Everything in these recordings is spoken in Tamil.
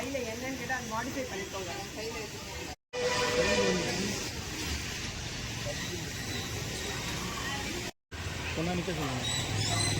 கையில் என்னன்னு கேட்டா அது மாடிஃபை பண்ணிக்கோங்க. கையில சொன்னா சொல்லுங்க.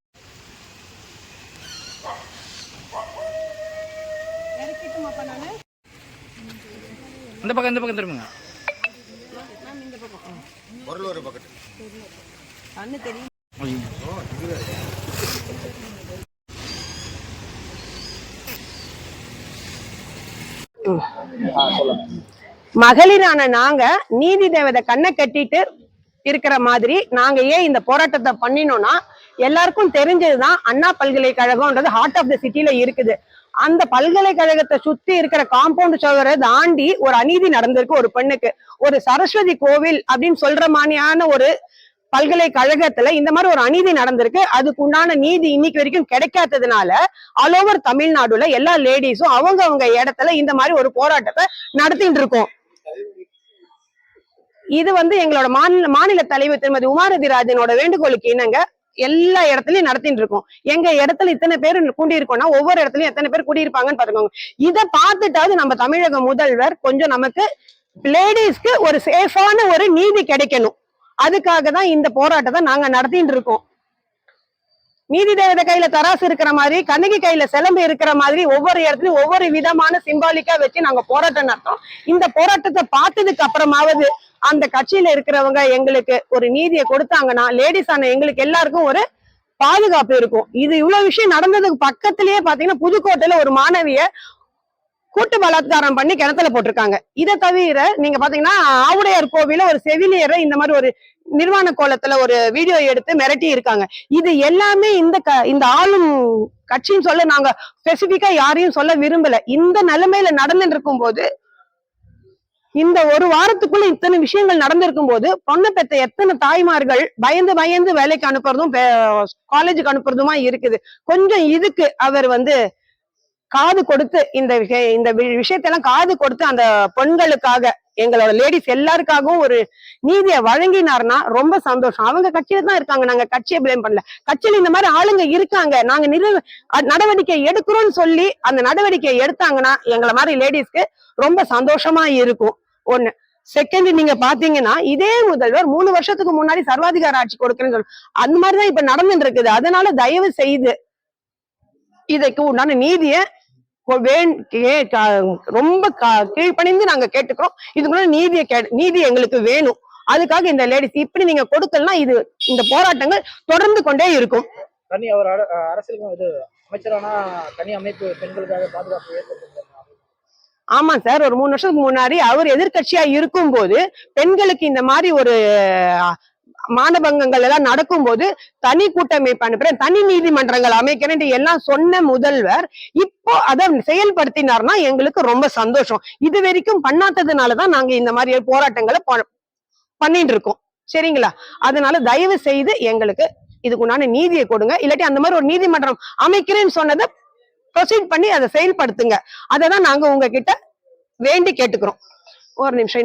இந்த பக்கம் இந்த பக்கம் திரும்புங்க மேம் இந்த பக்கம் பொருள் ஒரு பக்கெட் கண்ணு தெரியும். ஐயோ. மகளிரான நாங்க நீதி தேவதை கண்ணை கட்டிட்டு இருக்கிற மாதிரி நாங்க ஏன் இந்த போராட்டத்தை பண்ணினோம்னா எல்லாருக்கும் தெரிஞ்சதுதான் அண்ணா பல்கலைக்கழகம்ன்றது ஹார்ட் ஆஃப் த சிட்டில இருக்குது. அந்த பல்கலைக்கழகத்தை சுத்தி இருக்கிற காம்பவுண்ட் சுவரை தாண்டி ஒரு அநீதி நடந்திருக்கு ஒரு பெண்ணுக்கு. ஒரு சரஸ்வதி கோவில் அப்படின்னு சொல்ற மாதிரியான ஒரு பல்கலைக்கழகத்துல இந்த மாதிரி ஒரு அநீதி நடந்திருக்கு. அதுக்கு உண்டான நீதி இன்னைக்கு வரைக்கும் கிடைக்காததுனால ஆல் ஓவர் தமிழ்நாடுல எல்லா லேடிஸும் அவங்க அவங்க இடத்துல இந்த மாதிரி ஒரு போராட்டத்தை நடத்திட்டு இருக்கோம். இது வந்து எங்களோட மாநில மாநில தலைவர் திருமதி உமாரதிராஜனோட வேண்டுகோளுக்கு இணங்க எல்லா இடத்துலயும் நடத்திட்டு இருக்கோம் எங்க இடத்துல இத்தனை பேர் கூடியிருக்கோம்னா ஒவ்வொரு இடத்துலயும் எத்தனை பேர் கூடியிருப்பாங்கன்னு பாத்துக்கோங்க இதை பார்த்துட்டாவது நம்ம தமிழக முதல்வர் கொஞ்சம் நமக்கு லேடிஸ்க்கு ஒரு சேஃபான ஒரு நீதி கிடைக்கணும். அதுக்காக தான் இந்த போராட்டத்தை நாங்க நடத்திட்டு இருக்கோம் நீதி தேவதை கையில தராசு இருக்கிற மாதிரி கண்ணகி கையில சிலம்பு இருக்கிற மாதிரி ஒவ்வொரு இடத்துலயும் ஒவ்வொரு விதமான சிம்பாலிக்கா வச்சு நாங்க போராட்டம் நடத்தோம் இந்த போராட்டத்தை பார்த்ததுக்கு அப்புறமாவது அந்த கட்சியில இருக்கிறவங்க எங்களுக்கு ஒரு நீதியை கொடுத்தாங்கன்னா லேடிஸ் ஆன எங்களுக்கு எல்லாருக்கும் ஒரு பாதுகாப்பு இருக்கும். இது இவ்வளவு விஷயம் நடந்ததுக்கு பக்கத்திலேயே பாத்தீங்கன்னா புதுக்கோட்டையில ஒரு மாணவிய கூட்டு பலாத்காரம் பண்ணி கிணத்துல போட்டிருக்காங்க. இதை தவிர நீங்க பாத்தீங்கன்னா ஆவுடையார் கோவில ஒரு செவிலியரை இந்த மாதிரி ஒரு நிர்வாண கோலத்துல ஒரு வீடியோ எடுத்து மிரட்டி இருக்காங்க. இது எல்லாமே இந்த க- இந்த ஆளும் கட்சின்னு சொல்ல நாங்க ஸ்பெசிபிக்கா யாரையும் சொல்ல விரும்பல. இந்த நிலைமையில நடந்துட்டு இருக்கும்போது இந்த ஒரு வாரத்துக்குள்ள இத்தனை விஷயங்கள் நடந்திருக்கும் போது பொண்ணை பெத்த எத்தனை தாய்மார்கள் பயந்து பயந்து வேலைக்கு அனுப்புறதும் காலேஜுக்கு அனுப்புறதுமா இருக்குது. கொஞ்சம் இதுக்கு அவர் வந்து காது கொடுத்து இந்த விஷய- இந்த வி- விஷயத்தெல்லாம் காது கொடுத்து அந்த பெண்களுக்காக எங்களோட லேடிஸ் எல்லாருக்காகவும் ஒரு நீதியை வழங்கினார்னா ரொம்ப சந்தோஷம். அவங்க கட்சியில தான் இருக்காங்க. நாங்க கட்சியை பிளேம் பண்ணல. கட்சியில இந்த மாதிரி ஆளுங்க இருக்காங்க. நாங்க நிறு நடவடிக்கை எடுக்கிறோம்னு சொல்லி அந்த நடவடிக்கை எடுத்தாங்கன்னா எங்களை மாதிரி லேடிஸ்க்கு ரொம்ப சந்தோஷமா இருக்கும். ஒண்ணு. செகண்ட் நீங்க பாத்தீங்கன்னா இதே முதல்வர் மூணு வருஷத்துக்கு முன்னாடி சர்வாதிகார ஆட்சி கொடுக்குறேன்னு சொல்லு அந்த மாதிரிதான் இப்ப நடந்துட்டு இருக்குது அதனால தயவு செய்து இதுக்கு உண்டான நீதியை ரொம்ப கீழ்ப்பணிந்து நாங்க கேட்டுக்கிறோம். இதுக்குள்ள நீதியை கே நீதி எங்களுக்கு வேணும். அதுக்காக இந்த லேடிஸ் இப்படி நீங்க கொடுக்கலன்னா இது இந்த போராட்டங்கள் தொடர்ந்து கொண்டே இருக்கும். தனி அவர் அரசியல் இது தனி அமைப்பு பெண்களுக்காக பாதுகாப்பு ஏற்படுத்திருக்காங்க ஆமா சார் ஒரு மூணு வருஷத்துக்கு முன்னாடி அவர் எதிர்க்கட்சியா இருக்கும்போது பெண்களுக்கு இந்த மாதிரி ஒரு மானபங்கங்கள் எல்லாம் நடக்கும்போது தனி கூட்டமைப்பு அனுப்புறேன் தனி நீதிமன்றங்கள் அமைக்கிறேன் எல்லாம் சொன்ன முதல்வர் இப்போ அதை செயல்படுத்தினார்னா எங்களுக்கு ரொம்ப சந்தோஷம். இது வரைக்கும் பண்ணாததுனாலதான் நாங்க இந்த மாதிரி போராட்டங்களை ப- பண்ணிட்டு இருக்கோம். சரிங்களா? அதனால தயவு செய்து எங்களுக்கு இதுக்கு உண்டான நீதியை கொடுங்க. இல்லாட்டி அந்த மாதிரி ஒரு நீதிமன்றம் அமைக்கிறேன்னு சொன்னதை ப்ரொசீட் பண்ணி அதை செயல்படுத்துங்க. அதை தான் நாங்க உங்ககிட்ட வேண்டி கேட்டுக்கிறோம். ஒரு நிமிஷம்